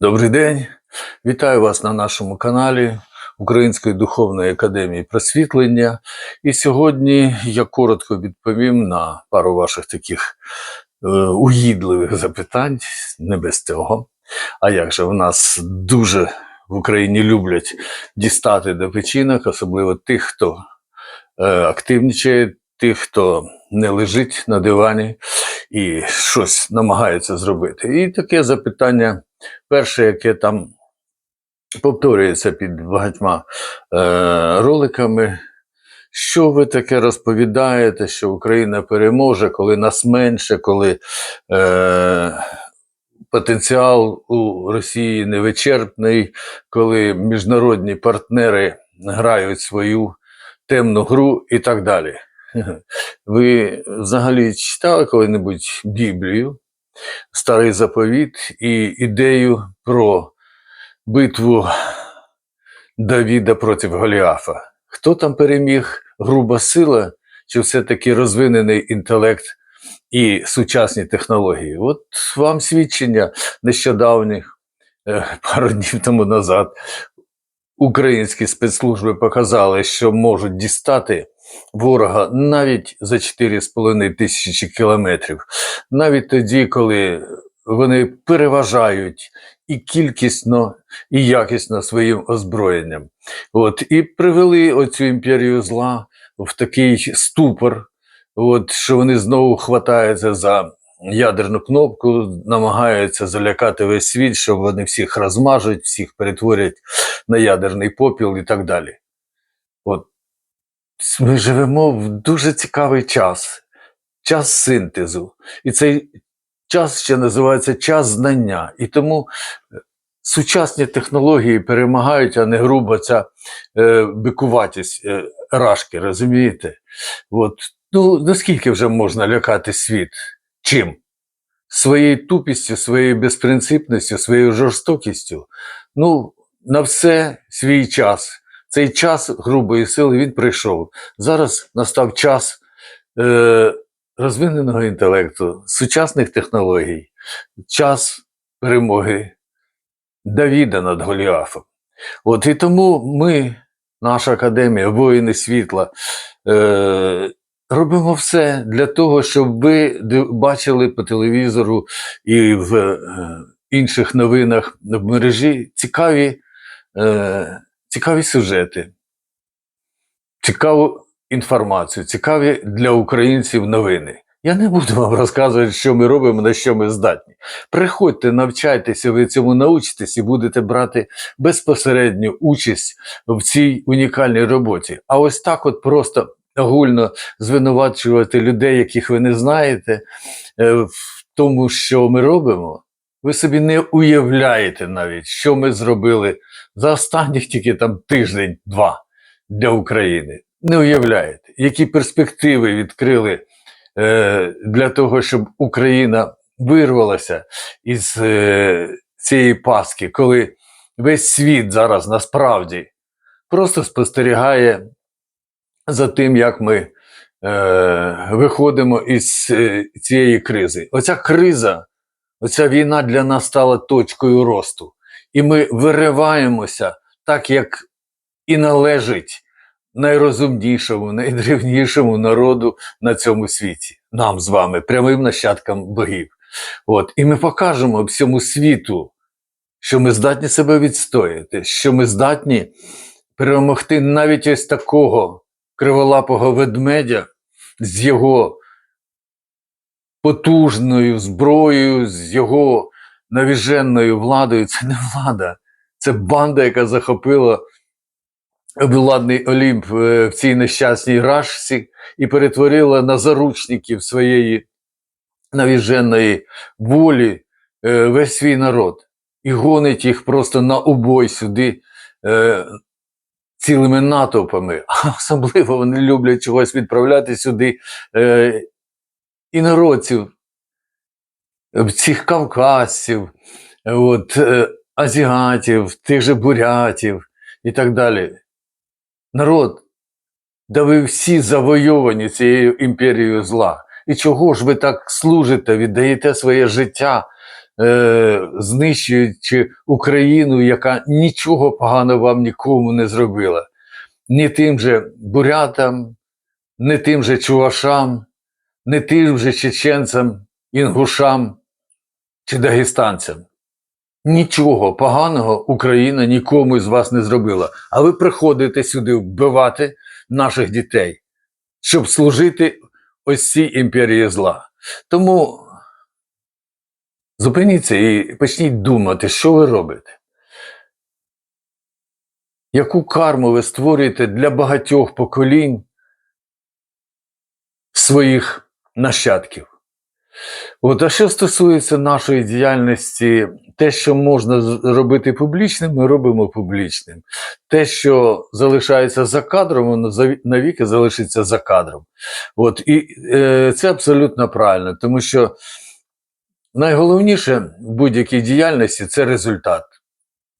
Добрий день, вітаю вас на нашому каналі Української духовної академії просвітлення. І сьогодні я коротко відповім на пару ваших таких е, угідливих запитань, не без цього. А як же в нас дуже в Україні люблять дістати до печінок, особливо тих, хто е, активнічає, тих, хто не лежить на дивані і щось намагається зробити. І таке запитання перше, яке там повторюється під багатьма е, роликами. Що ви таке розповідаєте, що Україна переможе, коли нас менше, коли е, потенціал у Росії невичерпний, коли міжнародні партнери грають свою темну гру і так далі? Ви взагалі читали коли-небудь Біблію? старий заповіт і ідею про битву Давіда проти Голіафа. Хто там переміг? Груба сила, чи все-таки розвинений інтелект і сучасні технології? От вам свідчення нещодавніх, е, пару днів тому назад, українські спецслужби показали, що можуть дістати ворога навіть за 4,5 тисячі кілометрів, навіть тоді, коли вони переважають і кількісно, і якісно своїм озброєнням. От, і привели оцю імперію зла в такий ступор, от, що вони знову хватаються за ядерну кнопку, намагаються залякати весь світ, що вони всіх розмажуть, всіх перетворять на ядерний попіл і так далі. От ми живемо в дуже цікавий час, час синтезу. І цей час ще називається час знання. І тому е, сучасні технології перемагають, а не грубо ця е, бикуватість е, рашки, розумієте? От. Ну, наскільки вже можна лякати світ? Чим? Своєю тупістю, своєю безпринципністю, своєю жорстокістю. Ну, на все свій час. Цей час грубої сили він прийшов. Зараз настав час е, розвиненого інтелекту, сучасних технологій, час перемоги Давіда над Голіафом. От і тому ми, наша академія, воїни світла, е, робимо все для того, щоб ви бачили по телевізору і в е, інших новинах в мережі цікаві. Е, цікаві сюжети, цікаву інформацію, цікаві для українців новини. Я не буду вам розказувати, що ми робимо, на що ми здатні. Приходьте, навчайтеся, ви цьому научитесь і будете брати безпосередню участь в цій унікальній роботі. А ось так, от просто огульно звинувачувати людей, яких ви не знаєте, е, в тому, що ми робимо, ви собі не уявляєте навіть, що ми зробили за останніх тільки там тиждень-два для України. Не уявляєте, які перспективи відкрили е, для того, щоб Україна вирвалася із е, цієї паски, коли весь світ зараз насправді просто спостерігає за тим, як ми е, виходимо із е, цієї кризи. Оця криза, оця війна для нас стала точкою росту. І ми вириваємося так, як і належить найрозумнішому, найдревнішому народу на цьому світі, нам з вами, прямим нащадкам богів. От. І ми покажемо всьому світу, що ми здатні себе відстояти, що ми здатні перемогти навіть ось такого криволапого ведмедя з його потужною зброєю, з його навіженною владою. Це не влада, це банда, яка захопила владний Олімп е, в цій нещасній рашці і перетворила на заручників своєї навіженої волі е, весь свій народ і гонить їх просто на убой сюди е, цілими натовпами. А особливо вони люблять чогось відправляти сюди інородців, е, цих кавказців, е, от, е, азіатів, тих же бурятів і так далі. Народ, да ви всі завойовані цією імперією зла. І чого ж ви так служите, віддаєте своє життя е, знищуючи Україну, яка нічого поганого вам нікому не зробила. Ні тим же бурятам, не тим же чувашам, не тим же чеченцям, інгушам чи дагестанцям. Нічого поганого Україна нікому із вас не зробила. А ви приходите сюди вбивати наших дітей, щоб служити ось цій імперії зла. Тому зупиніться і почніть думати, що ви робите. Яку карму ви створюєте для багатьох поколінь своїх нащадків? От, а що стосується нашої діяльності, те, що можна зробити публічним, ми робимо публічним. Те, що залишається за кадром, воно навіки залишиться за кадром. От, і е, це абсолютно правильно, тому що найголовніше в будь-якій діяльності це результат.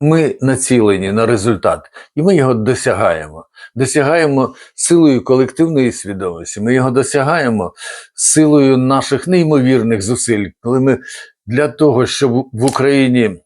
Ми націлені на результат, і ми його досягаємо. Досягаємо силою колективної свідомості. Ми його досягаємо силою наших неймовірних зусиль, коли ми для того, щоб в Україні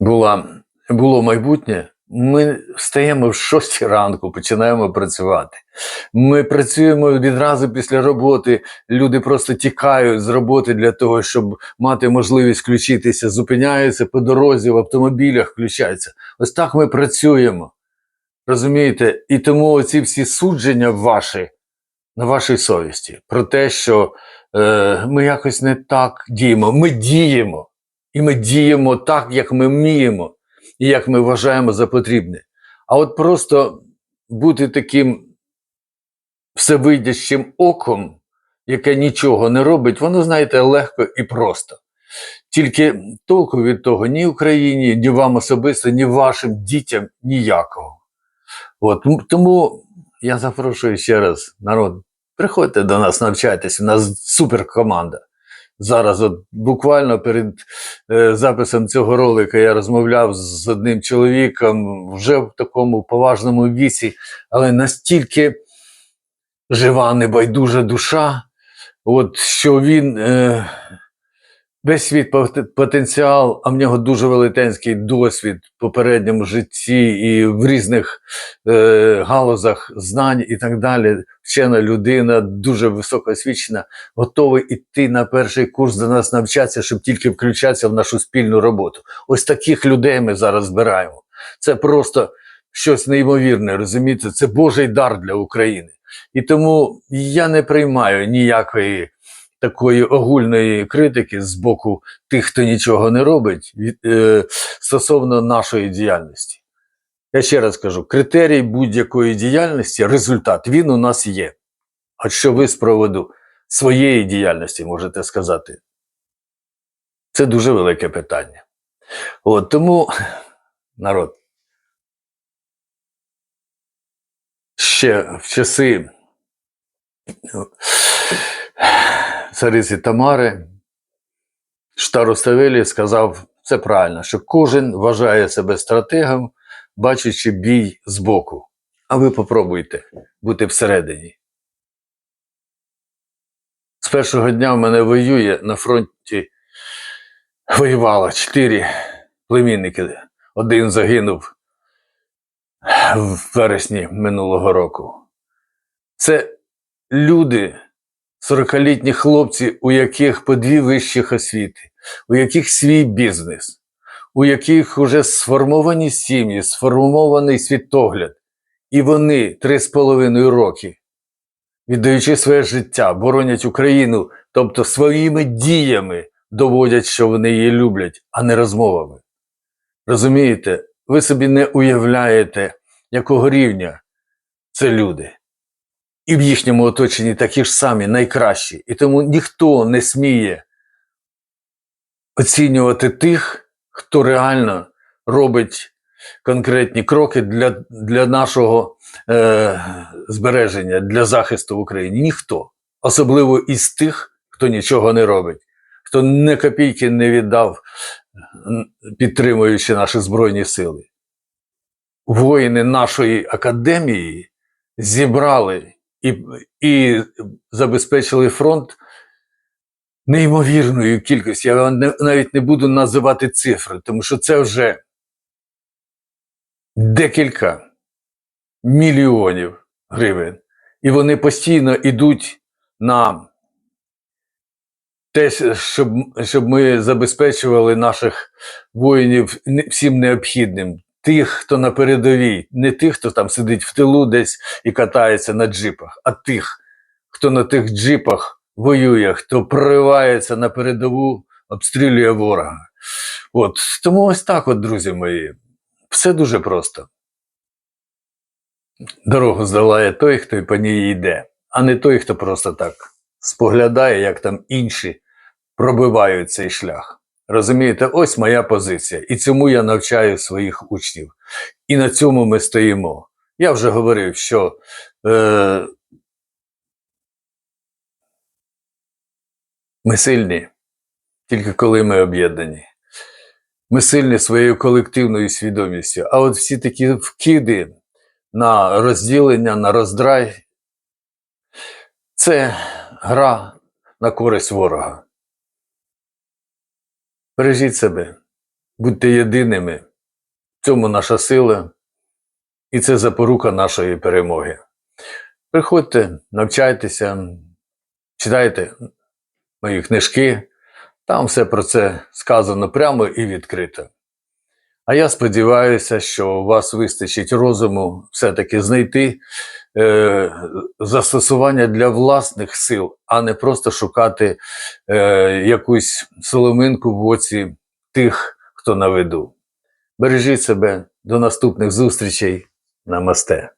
була, було майбутнє, ми встаємо в 6 ранку, починаємо працювати. Ми працюємо відразу після роботи. Люди просто тікають з роботи для того, щоб мати можливість включитися, зупиняються по дорозі, в автомобілях включаються. Ось так ми працюємо. Розумієте? І тому оці всі судження ваші на вашій совісті про те, що е, ми якось не так діємо. Ми діємо. І ми діємо так, як ми вміємо, і як ми вважаємо за потрібне. А от просто бути таким всевидящим оком, яке нічого не робить, воно, знаєте, легко і просто. Тільки толку від того ні Україні, ні вам особисто, ні вашим дітям ніякого. От, тому я запрошую ще раз, народ, приходьте до нас, навчайтеся, у нас суперкоманда. Зараз, от буквально перед е, записом цього ролика, я розмовляв з одним чоловіком вже в такому поважному віці, але настільки жива, небайдужа душа, от, що він е, весь свій пот- потенціал, а в нього дуже велетенський досвід в попередньому житті і в різних е, галузах знань і так далі. Вчена людина, дуже високоосвічена, готовий іти на перший курс до нас навчатися, щоб тільки включатися в нашу спільну роботу. Ось таких людей ми зараз збираємо. Це просто щось неймовірне, розумієте? Це Божий дар для України. І тому я не приймаю ніякої такої огульної критики з боку тих, хто нічого не робить, е, стосовно нашої діяльності. Я ще раз кажу: критерій будь-якої діяльності, результат, він у нас є. А що ви з проводу своєї діяльності можете сказати? Це дуже велике питання. От тому, народ, ще в часи цариці Тамари Штароставелі сказав це правильно, що кожен вважає себе стратегом, бачачи бій збоку. А ви попробуйте бути всередині. З першого дня в мене воює на фронті воювало чотири племінники. Один загинув в вересні минулого року. Це люди, 40-літні хлопці, у яких по дві вищих освіти, у яких свій бізнес, у яких вже сформовані сім'ї, сформований світогляд. І вони три з половиною роки, віддаючи своє життя, боронять Україну, тобто своїми діями доводять, що вони її люблять, а не розмовами. Розумієте, ви собі не уявляєте, якого рівня це люди. І в їхньому оточенні такі ж самі найкращі. І тому ніхто не сміє оцінювати тих, хто реально робить конкретні кроки для, для нашого е, збереження, для захисту в Україні. Ніхто. Особливо із тих, хто нічого не робить, хто не копійки не віддав, підтримуючи наші Збройні Сили. Воїни нашої академії зібрали і, і забезпечили фронт неймовірною кількістю. Я не- навіть не буду називати цифри, тому що це вже декілька мільйонів гривень. І вони постійно йдуть на те, щоб, щоб ми забезпечували наших воїнів всім необхідним. Тих, хто на передовій, не тих, хто там сидить в тилу десь і катається на джипах, а тих, хто на тих джипах воює, хто проривається на передову, обстрілює ворога. От тому ось так, от, друзі мої, все дуже просто. Дорогу здолає той, хто по ній йде, а не той, хто просто так споглядає, як там інші пробивають цей шлях. Розумієте, ось моя позиція. І цьому я навчаю своїх учнів. І на цьому ми стоїмо. Я вже говорив, що е, ми сильні, тільки коли ми об'єднані. Ми сильні своєю колективною свідомістю. А от всі такі вкиди на розділення, на роздрай це гра на користь ворога. Бережіть себе, будьте єдиними. В цьому наша сила, і це запорука нашої перемоги. Приходьте, навчайтеся, читайте мої книжки, там все про це сказано прямо і відкрито. А я сподіваюся, що у вас вистачить розуму все-таки знайти е, застосування для власних сил, а не просто шукати е, якусь соломинку в оці тих, хто на виду. Бережіть себе, до наступних зустрічей. Намасте.